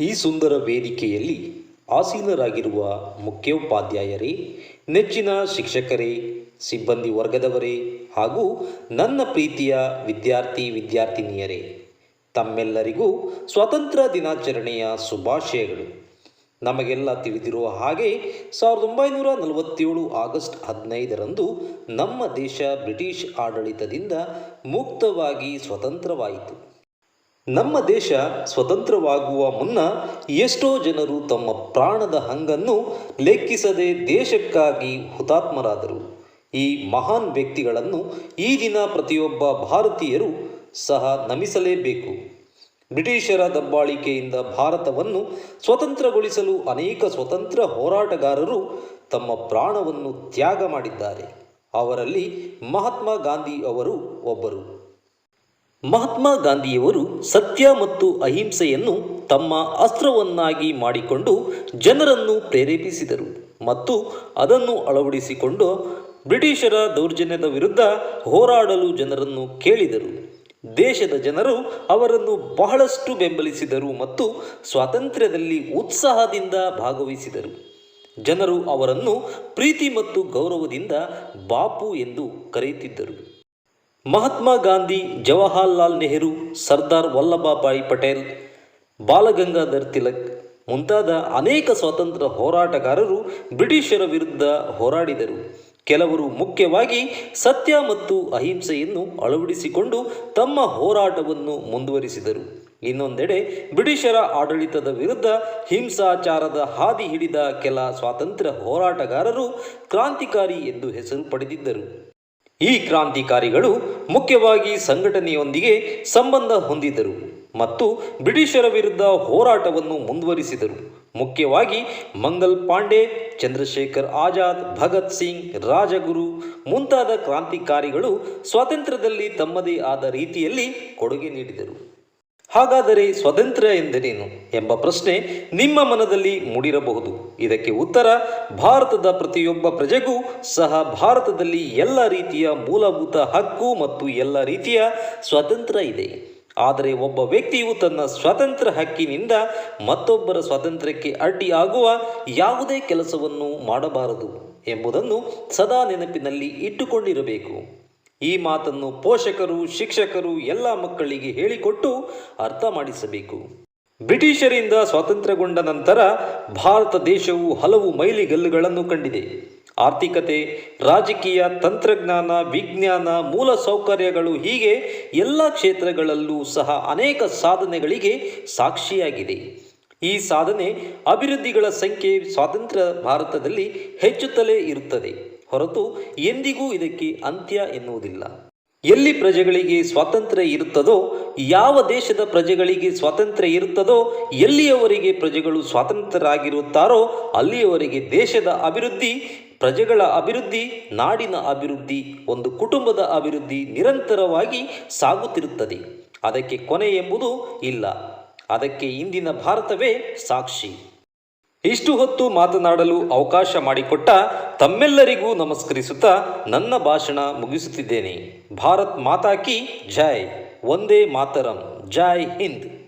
ಈ ಸುಂದರ ವೇದಿಕೆಯಲ್ಲಿ ಆಸೀನರಾಗಿರುವ ಮುಖ್ಯೋಪಾಧ್ಯಾಯರೇ, ನೆಚ್ಚಿನ ಶಿಕ್ಷಕರೇ, ಸಿಬ್ಬಂದಿ ವರ್ಗದವರೇ ಹಾಗೂ ನನ್ನ ಪ್ರೀತಿಯ ವಿದ್ಯಾರ್ಥಿ ವಿದ್ಯಾರ್ಥಿನಿಯರೇ, ತಮ್ಮೆಲ್ಲರಿಗೂ ಸ್ವಾತಂತ್ರ್ಯ ದಿನಾಚರಣೆಯ ಶುಭಾಶಯಗಳು. ನಮಗೆಲ್ಲ ತಿಳಿದಿರುವ ಹಾಗೆ ಸಾವಿರದ ಒಂಬೈನೂರ ನಲವತ್ತೇಳು ಆಗಸ್ಟ್ ಹದಿನೈದರಂದು ನಮ್ಮ ದೇಶ ಬ್ರಿಟಿಷ್ ಆಡಳಿತದಿಂದ ಮುಕ್ತವಾಗಿ ಸ್ವತಂತ್ರವಾಯಿತು. ನಮ್ಮ ದೇಶ ಸ್ವತಂತ್ರವಾಗುವ ಮುನ್ನ ಎಷ್ಟೋ ಜನರು ತಮ್ಮ ಪ್ರಾಣದ ಹಂಗನ್ನು ಲೆಕ್ಕಿಸದೆ ದೇಶಕ್ಕಾಗಿ ಹುತಾತ್ಮರಾದರು. ಈ ಮಹಾನ್ ವ್ಯಕ್ತಿಗಳನ್ನು ಈ ದಿನ ಪ್ರತಿಯೊಬ್ಬ ಭಾರತೀಯರು ಸಹ ನಮಿಸಲೇಬೇಕು. ಬ್ರಿಟಿಷರ ದಬ್ಬಾಳಿಕೆಯಿಂದ ಭಾರತವನ್ನು ಸ್ವತಂತ್ರಗೊಳಿಸಲು ಅನೇಕ ಸ್ವತಂತ್ರ ಹೋರಾಟಗಾರರು ತಮ್ಮ ಪ್ರಾಣವನ್ನು ತ್ಯಾಗ ಮಾಡಿದ್ದಾರೆ. ಅವರಲ್ಲಿ ಮಹಾತ್ಮ ಗಾಂಧಿ ಅವರು ಒಬ್ಬರು. ಮಹಾತ್ಮ ಗಾಂಧಿಯವರು ಸತ್ಯ ಮತ್ತು ಅಹಿಂಸೆಯನ್ನು ತಮ್ಮ ಅಸ್ತ್ರವನ್ನಾಗಿ ಮಾಡಿಕೊಂಡು ಜನರನ್ನು ಪ್ರೇರೇಪಿಸಿದರು ಮತ್ತು ಅದನ್ನು ಅಳವಡಿಸಿಕೊಂಡು ಬ್ರಿಟಿಷರ ದೌರ್ಜನ್ಯದ ವಿರುದ್ಧ ಹೋರಾಡಲು ಜನರನ್ನು ಕೇಳಿದರು. ದೇಶದ ಜನರು ಅವರನ್ನು ಬಹಳಷ್ಟು ಬೆಂಬಲಿಸಿದರು ಮತ್ತು ಸ್ವಾತಂತ್ರ್ಯದಲ್ಲಿ ಉತ್ಸಾಹದಿಂದ ಭಾಗವಹಿಸಿದರು. ಜನರು ಅವರನ್ನು ಪ್ರೀತಿ ಮತ್ತು ಗೌರವದಿಂದ ಬಾಪು ಎಂದು ಕರೆಯುತ್ತಿದ್ದರು. ಮಹಾತ್ಮ ಗಾಂಧಿ, ಜವಾಹರಲಾಲ್ ನೆಹರು, ಸರ್ದಾರ್ ವಲ್ಲಭಭಾಯಿ ಪಟೇಲ್, ಬಾಲಗಂಗಾಧರ್ ತಿಲಕ್ ಮುಂತಾದ ಅನೇಕ ಸ್ವಾತಂತ್ರ್ಯ ಹೋರಾಟಗಾರರು ಬ್ರಿಟಿಷರ ವಿರುದ್ಧ ಹೋರಾಡಿದರು. ಕೆಲವರು ಮುಖ್ಯವಾಗಿ ಸತ್ಯ ಮತ್ತು ಅಹಿಂಸೆಯನ್ನು ಅಳವಡಿಸಿಕೊಂಡು ತಮ್ಮ ಹೋರಾಟವನ್ನು ಮುಂದುವರಿಸಿದರು. ಇನ್ನೊಂದೆಡೆ ಬ್ರಿಟಿಷರ ಆಡಳಿತದ ವಿರುದ್ಧ ಹಿಂಸಾಚಾರದ ಹಾದಿ ಹಿಡಿದ ಕೆಲ ಸ್ವಾತಂತ್ರ್ಯ ಹೋರಾಟಗಾರರು ಕ್ರಾಂತಿಕಾರಿ ಎಂದು ಹೆಸರು ಪಡೆದಿದ್ದರು. ಈ ಕ್ರಾಂತಿಕಾರಿಗಳು ಮುಖ್ಯವಾಗಿ ಸಂಘಟನೆಯೊಂದಿಗೆ ಸಂಬಂಧ ಹೊಂದಿದ್ದರು ಮತ್ತು ಬ್ರಿಟಿಷರ ವಿರುದ್ಧ ಹೋರಾಟವನ್ನು ಮುಂದುವರಿಸಿದರು. ಮುಖ್ಯವಾಗಿ ಮಂಗಲ್ ಪಾಂಡೆ, ಚಂದ್ರಶೇಖರ್ ಆಜಾದ್, ಭಗತ್ ಸಿಂಗ್, ರಾಜಗುರು ಮುಂತಾದ ಕ್ರಾಂತಿಕಾರಿಗಳು ಸ್ವಾತಂತ್ರ್ಯದಲ್ಲಿ ತಮ್ಮದೇ ಆದ ರೀತಿಯಲ್ಲಿ ಕೊಡುಗೆ ನೀಡಿದರು. ಹಾಗಾದರೆ ಸ್ವಾತಂತ್ರ್ಯ ಎಂದರೇನು ಎಂಬ ಪ್ರಶ್ನೆ ನಿಮ್ಮ ಮನದಲ್ಲಿ ಮೂಡಿರಬಹುದು. ಇದಕ್ಕೆ ಉತ್ತರ, ಭಾರತದ ಪ್ರತಿಯೊಬ್ಬ ಪ್ರಜೆಗೂ ಸಹ ಭಾರತದಲ್ಲಿ ಎಲ್ಲ ರೀತಿಯ ಮೂಲಭೂತ ಹಕ್ಕು ಮತ್ತು ಎಲ್ಲ ರೀತಿಯ ಸ್ವಾತಂತ್ರ್ಯ ಇದೆ. ಆದರೆ ಒಬ್ಬ ವ್ಯಕ್ತಿಯು ತನ್ನ ಸ್ವಾತಂತ್ರ್ಯ ಹಕ್ಕಿನಿಂದ ಮತ್ತೊಬ್ಬರ ಸ್ವಾತಂತ್ರ್ಯಕ್ಕೆ ಅಡ್ಡಿಯಾಗುವ ಯಾವುದೇ ಕೆಲಸವನ್ನು ಮಾಡಬಾರದು ಎಂಬುದನ್ನು ಸದಾ ನೆನಪಿನಲ್ಲಿ ಇಟ್ಟುಕೊಂಡಿರಬೇಕು. ಈ ಮಾತನ್ನು ಪೋಷಕರು, ಶಿಕ್ಷಕರು, ಎಲ್ಲ ಮಕ್ಕಳಿಗೆ ಹೇಳಿಕೊಟ್ಟು ಅರ್ಥ ಮಾಡಿಸಬೇಕು. ಬ್ರಿಟಿಷರಿಂದ ಸ್ವಾತಂತ್ರ್ಯಗೊಂಡ ನಂತರ ಭಾರತ ದೇಶವು ಹಲವು ಮೈಲಿಗಲ್ಲುಗಳನ್ನು ಕಂಡಿದೆ. ಆರ್ಥಿಕತೆ, ರಾಜಕೀಯ, ತಂತ್ರಜ್ಞಾನ, ವಿಜ್ಞಾನ, ಮೂಲ ಸೌಕರ್ಯಗಳು ಹೀಗೆ ಎಲ್ಲ ಕ್ಷೇತ್ರಗಳಲ್ಲೂ ಸಹ ಅನೇಕ ಸಾಧನೆಗಳಿಗೆ ಸಾಕ್ಷಿಯಾಗಿದೆ. ಈ ಸಾಧನೆ ಅಭಿವೃದ್ಧಿಗಳ ಸಂಖ್ಯೆ ಸ್ವಾತಂತ್ರ್ಯ ಭಾರತದಲ್ಲಿ ಹೆಚ್ಚುತ್ತಲೇ ಇರುತ್ತದೆ. ಹೊರತು ಎಂದಿಗೂ ಇದಕ್ಕೆ ಅಂತ್ಯ ಎನ್ನುವುದಿಲ್ಲ. ಎಲ್ಲಿ ಪ್ರಜೆಗಳಿಗೆ ಸ್ವಾತಂತ್ರ್ಯ ಇರುತ್ತದೋ, ಯಾವ ದೇಶದ ಪ್ರಜೆಗಳಿಗೆ ಸ್ವಾತಂತ್ರ್ಯ ಇರುತ್ತದೋ, ಎಲ್ಲಿಯವರೆಗೆ ಪ್ರಜೆಗಳು ಸ್ವಾತಂತ್ರ್ಯರಾಗಿರುತ್ತಾರೋ, ಅಲ್ಲಿಯವರೆಗೆ ದೇಶದ ಅಭಿವೃದ್ಧಿ, ಪ್ರಜೆಗಳ ಅಭಿವೃದ್ಧಿ, ನಾಡಿನ ಅಭಿವೃದ್ಧಿ, ಒಂದು ಕುಟುಂಬದ ಅಭಿವೃದ್ಧಿ ನಿರಂತರವಾಗಿ ಸಾಗುತ್ತಿರುತ್ತದೆ. ಅದಕ್ಕೆ ಕೊನೆ ಎಂಬುದು ಇಲ್ಲ. ಅದಕ್ಕೆ ಇಂದಿನ ಭಾರತವೇ ಸಾಕ್ಷಿ. ಇಷ್ಟು ಹೊತ್ತು ಮಾತನಾಡಲು ಅವಕಾಶ ಮಾಡಿಕೊಟ್ಟ ತಮ್ಮೆಲ್ಲರಿಗೂ ನಮಸ್ಕರಿಸುತ್ತಾ ನನ್ನ ಭಾಷಣ ಮುಗಿಸುತ್ತಿದ್ದೇನೆ. ಭಾರತ್ ಮಾತಾ ಕಿ ಜೈ. ಒಂದೇ ಮಾತರಂ. ಜೈ ಹಿಂದ್.